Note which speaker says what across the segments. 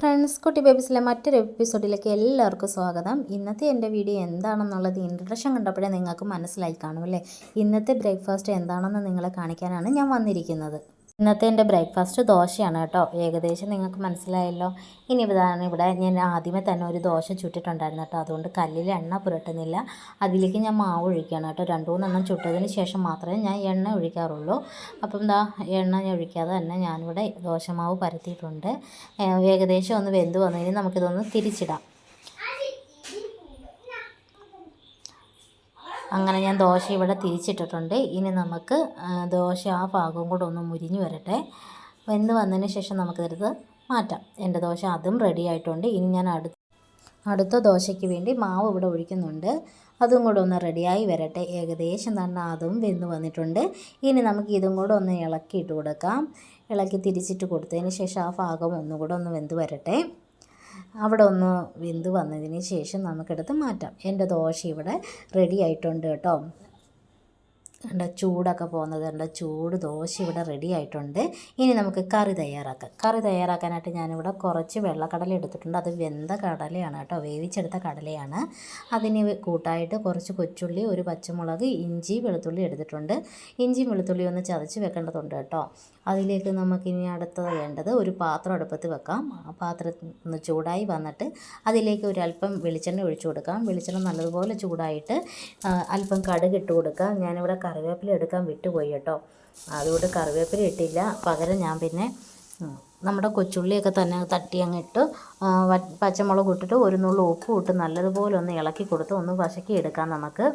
Speaker 1: Friends കുട്ടി ബേബീസിലെ മറ്റൊരു എപ്പിസോഡിലേക്ക് എല്ലാവർക്കും സ്വാഗതം. ഇന്നത്തെ എന്റെ വീഡിയോ എന്താണെന്നുള്ളത് ഇൻട്രഡക്ഷൻ കണ്ടപ്പോഴേ നിങ്ങൾക്ക് മനസ്സിലായി കാണും അല്ലേ? ഇന്നത്തെ ബ്രേക്ക്ഫാസ്റ്റ് എന്താണെന്ന് നിങ്ങളെ കാണിക്കാനാണ് ഞാൻ വന്നിരിക്കുന്നത്. ഇന്നത്തെ എന്റെ ബ്രേക്ക്ഫാസ്റ്റ് ദോശയാണ് കേട്ടോ. ഏകദേശം നിങ്ങൾക്ക് മനസ്സിലായല്ലോ. ഇനി ഇതാണ് ഇവിടെ ഞാൻ ആദ്യമേ തന്നെ ഒരു ദോശ ചുട്ടിട്ടുണ്ടായിരുന്നു കേട്ടോ. അതുകൊണ്ട് കല്ലിൽ എണ്ണ പുരട്ടുന്നില്ല. അതിലേക്ക് ഞാൻ മാവ് ഒഴിക്കുകയാണ് കേട്ടോ. രണ്ടു മൂന്നെണ്ണം ചുട്ടതിന് ശേഷം മാത്രമേ ഞാൻ എണ്ണ ഒഴിക്കാറുള്ളൂ. അപ്പം എന്താ എണ്ണ ഞാൻ ഒഴിക്കാതെ തന്നെ ഞാനിവിടെ ദോശമാവ് പരത്തിയിട്ടുണ്ട്. ഏകദേശം ഒന്ന് വെന്ത് വന്നതിന് നമുക്കിതൊന്ന് തിരിച്ചിടാം. അങ്ങനെ ഞാൻ ദോശ ഇവിടെ തിരിച്ചിട്ടിട്ടുണ്ട്. ഇനി നമുക്ക് ദോശ ആ ഭാഗവും കൂടെ ഒന്ന് മുരിഞ്ഞ് വരട്ടെ. വെന്ത് വന്നതിന് ശേഷം നമുക്കിതെടുത്ത് മാറ്റാം. എന്റെ ദോശ അതും റെഡി ആയിട്ടുണ്ട്. ഇനി ഞാൻ അടുത്ത അടുത്ത ദോശയ്ക്ക് വേണ്ടി മാവ് ഇവിടെ ഒഴിക്കുന്നുണ്ട്. അതും കൂടെ ഒന്ന് റെഡിയായി വരട്ടെ. ഏകദേശം തന്നെ അതും വെന്ത് വന്നിട്ടുണ്ട്. ഇനി നമുക്ക് ഇതും കൂടെ ഒന്ന് ഇളക്കിയിട്ട് കൊടുക്കാം. ഇളക്കി തിരിച്ചിട്ട് കൊടുത്തതിന് ശേഷം ആ ഭാഗം ഒന്നുകൂടെ ഒന്ന് വെന്ത് വരട്ടെ. അവിടെ ഒന്ന് വെന്ത് വന്നതിന് ശേഷം നമുക്കെടുത്ത് മാറ്റാം. എന്റെ ദോശ ഇവിടെ റെഡി ആയിട്ടുണ്ട് കേട്ടോ. എന്റെ ചൂടൊക്കെ പോകുന്നത് എന്താ ചൂട് ദോശ ഇവിടെ റെഡി ആയിട്ടുണ്ട്. ഇനി നമുക്ക് കറി തയ്യാറാക്കാം. കറി തയ്യാറാക്കാനായിട്ട് ഞാനിവിടെ കുറച്ച് വെള്ളക്കടല എടുത്തിട്ടുണ്ട്. അത് വെന്ത കടലയാണ് കേട്ടോ. വേവിച്ചെടുത്ത കടലയാണ്. അതിന് കൂട്ടായിട്ട് കുറച്ച് കൊച്ചുള്ളി ഒരു പച്ചമുളക് ഇഞ്ചി വെളുത്തുള്ളി എടുത്തിട്ടുണ്ട്. ഇഞ്ചി വെളുത്തുള്ളി ഒന്ന് ചതച്ച് വെക്കേണ്ടതുണ്ട് കേട്ടോ. അതിലേക്ക് നമുക്കിനി അടുത്തത് വേണ്ടത് ഒരു പാത്രം അടുപ്പത്ത് വെക്കാം. ആ പാത്രം ഒന്ന് ചൂടായി വന്നിട്ട് അതിലേക്ക് ഒരു അല്പം വെളിച്ചെണ്ണ ഒഴിച്ചു കൊടുക്കാം. വെളിച്ചെണ്ണ നല്ലതുപോലെ ചൂടായിട്ട് അല്പം കടുക് ഇട്ട് കൊടുക്കാം. ഞാനിവിടെ കറിവേപ്പില എടുക്കാൻ വിട്ടുപോയി കേട്ടോ. അതുകൊണ്ട് കറിവേപ്പില ഇട്ടില്ല. പകരം ഞാൻ പിന്നെ നമ്മുടെ കൊച്ചുള്ളിയൊക്കെ തന്നെ തട്ടി അങ്ങ് ഇട്ട് പച്ചമുളക് ഇട്ടിട്ട് ഒരു നുള്ളു ഉപ്പ് ഇട്ട് നല്ലതുപോലെ ഒന്ന് ഇളക്കി കൊടുത്ത് ഒന്ന് വശക്കി എടുക്കാം നമുക്ക്.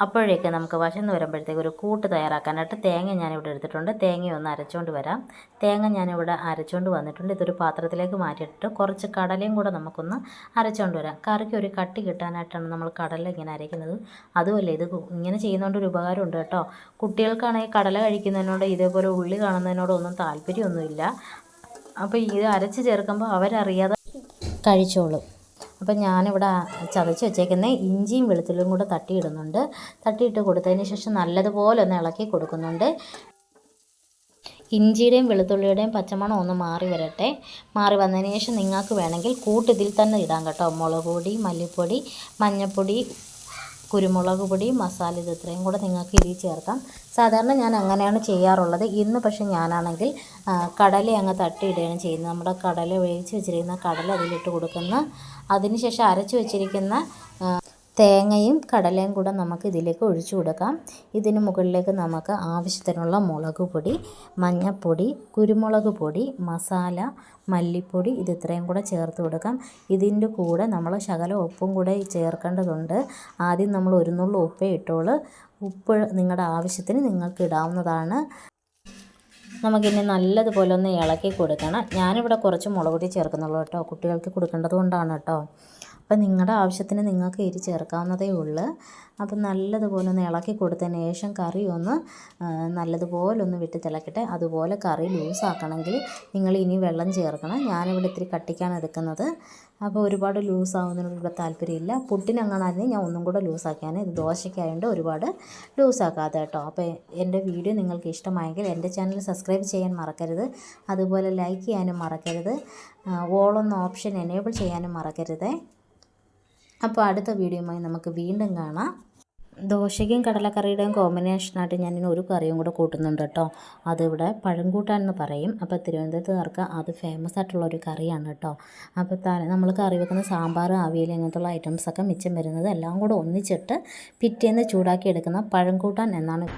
Speaker 1: അപ്പോഴേക്ക് നമുക്ക് വശന്ന് വരുമ്പോഴത്തേക്ക് ഒരു കൂട്ട് തയ്യാറാക്കാനായിട്ട് തേങ്ങ ഞാനിവിടെ എടുത്തിട്ടുണ്ട്. തേങ്ങ ഒന്ന് അരച്ചുകൊണ്ട് വരാം. തേങ്ങ ഞാനിവിടെ അരച്ചുകൊണ്ട് വന്നിട്ടുണ്ട്. ഇതൊരു പാത്രത്തിലേക്ക് മാറ്റിയിട്ട് കുറച്ച് കടലയും കൂടെ നമുക്കൊന്ന് അരച്ചുകൊണ്ട് വരാം. കറിക്ക് ഒരു കട്ടി കിട്ടാനായിട്ടാണ് നമ്മൾ കടല ഇങ്ങനെ അരയ്ക്കുന്നത്. അതുമല്ല ഇത് ഇങ്ങനെ ചെയ്യുന്നതുകൊണ്ട് ഒരു ഉപകാരമുണ്ട് കേട്ടോ. കുട്ടികൾക്കാണെങ്കിൽ കടല കഴിക്കുന്നതിനോട് ഇതേപോലെ ഉള്ളി കാണുന്നതിനോടൊന്നും താല്പര്യമൊന്നുമില്ല. അപ്പോൾ ഇത് അരച്ച് ചേർക്കുമ്പോൾ അവരറിയാതെ കഴിച്ചോളും. അപ്പം ഞാനിവിടെ ചതച്ച് വെച്ചേക്കുന്ന ഇഞ്ചിയും വെളുത്തുള്ളിയും കൂടെ തട്ടിയിടുന്നുണ്ട്. തട്ടിയിട്ട് കൊടുത്തതിന് ശേഷം നല്ലതുപോലെ ഒന്ന് ഇളക്കി കൊടുക്കുന്നുണ്ട്. ഇഞ്ചിയുടെയും വെളുത്തുള്ളിയുടെയും പച്ചമണം ഒന്ന് മാറി വരട്ടെ. മാറി വന്നതിന് ശേഷം നിങ്ങൾക്ക് വേണമെങ്കിൽ കൂട്ട് ഇതിൽ തന്നെ ഇടാം കേട്ടോ. മുളക് പൊടി മല്ലിപ്പൊടി മഞ്ഞൾപ്പൊടി കുരുമുളക് പൊടി മസാല ഇത് ഇത്രയും കൂടെ നിങ്ങൾക്ക് ഇതിൽ ചേർക്കാം. സാധാരണ ഞാൻ അങ്ങനെയാണ് ചെയ്യാറുള്ളത്. ഇന്ന് പക്ഷേ ഞാനാണെങ്കിൽ കടല അങ്ങ് തട്ടിയിടുകയാണ് ചെയ്യുന്നത്. നമ്മുടെ കടല വേവിച്ച് വെച്ചിരിക്കുന്ന കടല അതിലിട്ട് കൊടുക്കുന്ന അതിനുശേഷം അരച്ച് വെച്ചിരിക്കുന്ന തേങ്ങയും കടലയും കൂടെ നമുക്ക് ഇതിലേക്ക് ഒഴിച്ചു കൊടുക്കാം. ഇതിന് മുകളിലേക്ക് നമുക്ക് ആവശ്യത്തിനുള്ള മുളക് പൊടി മഞ്ഞൾപ്പൊടി കുരുമുളക് പൊടി മസാല മല്ലിപ്പൊടി ഇത് ഇത്രയും കൂടെ ചേർത്ത് കൊടുക്കാം. ഇതിന്റെ കൂടെ നമ്മൾ ശകല ഉപ്പും കൂടെ ചേർക്കേണ്ടതുണ്ട്. ആദ്യം നമ്മൾ ഒരു നുള്ളു ഉപ്പേ ഇട്ടോളൂ. ഉപ്പ് നിങ്ങളുടെ ആവശ്യത്തിന് നിങ്ങൾക്ക് ഇടാവുന്നതാണ്. നമുക്കിനി നല്ലതുപോലെ ഒന്ന് ഇളക്കി കൊടുക്കണം. ഞാനിവിടെ കുറച്ച് മുളക് പൊടി ചേർക്കുന്നുള്ളൂ കേട്ടോ. കുട്ടികൾക്ക് കൊടുക്കേണ്ടത് കൊണ്ടാണ് കേട്ടോ. അപ്പം നിങ്ങളുടെ ആവശ്യത്തിന് നിങ്ങൾക്ക് എരി ചേർക്കാവുന്നതേ ഉള്ളൂ. അപ്പം നല്ലതുപോലെ ഒന്ന് ഇളക്കി കൊടുത്തതിന് ശേഷം കറി ഒന്ന് നല്ലതുപോലെ ഒന്ന് വിട്ട് തിളക്കട്ടെ. അതുപോലെ കറി ലൂസാക്കണമെങ്കിൽ നിങ്ങൾ ഇനി വെള്ളം ചേർക്കണം. ഞാനിവിടെ ഇത്തിരി കട്ടിക്കാണ് എടുക്കുന്നത്. അപ്പോൾ ഒരുപാട് ലൂസാവുന്നതിനോട് ഇവിടെ താല്പര്യമില്ല. പുട്ടിനങ്ങനാണെങ്കിൽ ഞാൻ ഒന്നും കൂടെ ലൂസാക്കിയാണ്. ഇത് ദോശയ്ക്കായതുകൊണ്ട് ഒരുപാട് ലൂസാക്കാതെ കേട്ടോ. അപ്പോൾ എന്റെ വീഡിയോ നിങ്ങൾക്ക് ഇഷ്ടമായെങ്കിൽ എന്റെ ചാനൽ സബ്സ്ക്രൈബ് ചെയ്യാൻ മറക്കരുത്. അതുപോലെ ലൈക്ക് ചെയ്യാനും മറക്കരുത്. ഓളൊന്ന് ഓപ്ഷൻ എനേബിൾ ചെയ്യാനും മറക്കരുതേ. അപ്പോൾ അടുത്ത വീഡിയോയുമായി നമുക്ക് വീണ്ടും കാണാം. ദോശയ്ക്കും കടലക്കറിയുടെയും കോമ്പിനേഷനായിട്ട് ഞാനിന് ഒരു കറിയും കൂടെ കൂട്ടുന്നുണ്ട് കേട്ടോ. അതിവിടെ പഴംകൂട്ടാൻ എന്ന് പറയും. അപ്പോൾ തിരുവനന്തപുരത്തുകാർക്ക് അത് ഫേമസ് ആയിട്ടുള്ള ഒരു കറിയാണ് കേട്ടോ. അപ്പോൾ നമ്മൾ കറി വെക്കുന്ന സാമ്പാർ അവിയൽ ഇങ്ങനത്തുള്ള ഐറ്റംസൊക്കെ മിച്ചം വരുന്നത് എല്ലാം കൂടെ ഒന്നിച്ചിട്ട് പിറ്റേന്ന് ചൂടാക്കി എടുക്കുന്ന പഴംകൂട്ടാൻ എന്നാണ്